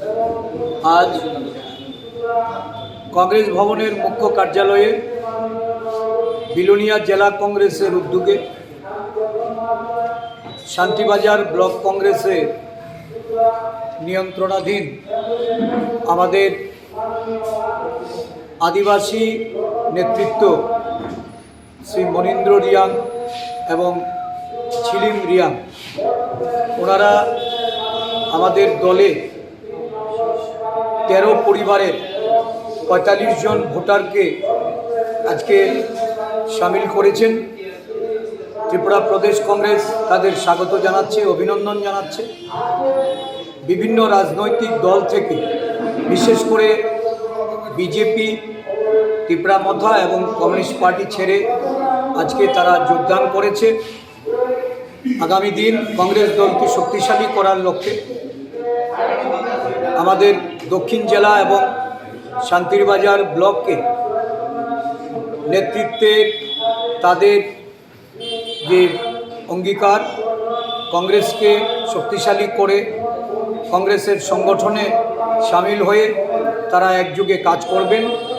আজ কংগ্রেস ভবনের মুখ্য কার্যালয়ে বিলোনিয়া জেলা কংগ্রেসের উদ্যোগে শান্তিবাজার ব্লক কংগ্রেসে নিয়ন্ত্রণাধীন আমাদের আদিবাসী নেতৃত্ব শ্রী মনীন্দ্র রিয়াং এবং ছিলিম রিয়াং, ওনারা আমাদের দলে তেরো পরিবারের পঁয়তাল্লিশ জন ভোটারকে আজকে সামিল করেছেন। ত্রিপুরা প্রদেশ কংগ্রেস তাদের স্বাগত জানাচ্ছে, অভিনন্দন জানাচ্ছে। বিভিন্ন রাজনৈতিক দল থেকে, বিশেষ করে বিজেপি, ত্রিপুরা মথা এবং কমিউনিস্ট পার্টি ছেড়ে আজকে তারা যোগদান করেছে। আগামী দিন কংগ্রেস দলকে শক্তিশালী করার লক্ষ্যে আমাদের দক্ষিণ জেলা এবং শান্তিরবাজার ব্লককে নেতৃত্বে তাদের যে অঙ্গীকার, কংগ্রেসকে শক্তিশালী করে কংগ্রেসের সংগঠনে সামিল হয়ে তারা একযোগে কাজ করবেন।